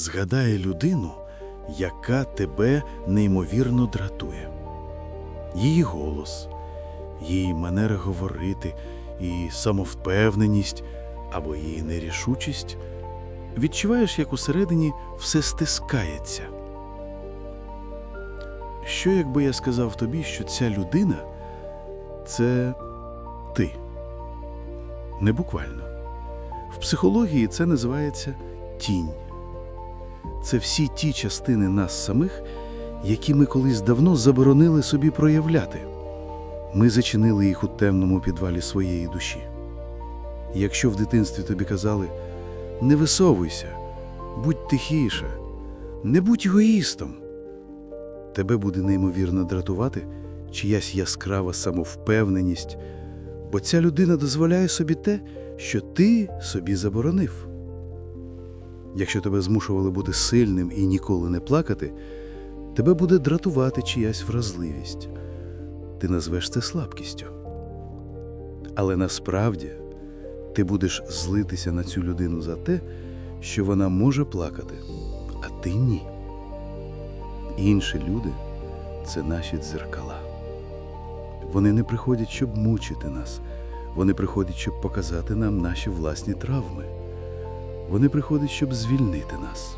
Згадай людину, яка тебе неймовірно дратує. Її голос, її манера говорити, її самовпевненість або її нерішучість. Відчуваєш, як усередині все стискається. Що якби я сказав тобі, що ця людина це ти? Не буквально. В психології це називається тінь. Це всі ті частини нас самих, які ми колись давно заборонили собі проявляти. Ми зачинили їх у темному підвалі своєї душі. Якщо в дитинстві тобі казали не висовуйся, будь тихіше, не будь егоїстом, тебе буде неймовірно дратувати чиясь яскрава самовпевненість, бо ця людина дозволяє собі те, що ти собі заборонив. Якщо тебе змушували бути сильним і ніколи не плакати, тебе буде дратувати чиясь вразливість. Ти назвеш це слабкістю. Але насправді ти будеш злитися на цю людину за те, що вона може плакати, а ти ні. Інші люди це наші дзеркала. Вони не приходять, щоб мучити нас. Вони приходять, щоб показати нам наші власні травми. Вони приходять, щоб звільнити нас.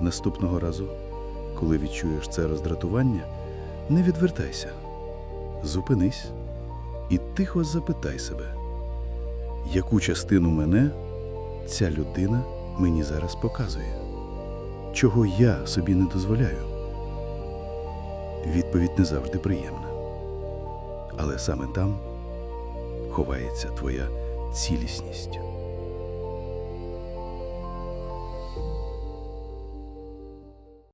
Наступного разу, коли відчуєш це роздратування, не відвертайся. Зупинись і тихо запитай себе, яку частину мене ця людина мені зараз показує? Чого я собі не дозволяю? Відповідь не завжди приємна. Але саме там ховається твоя цілісність.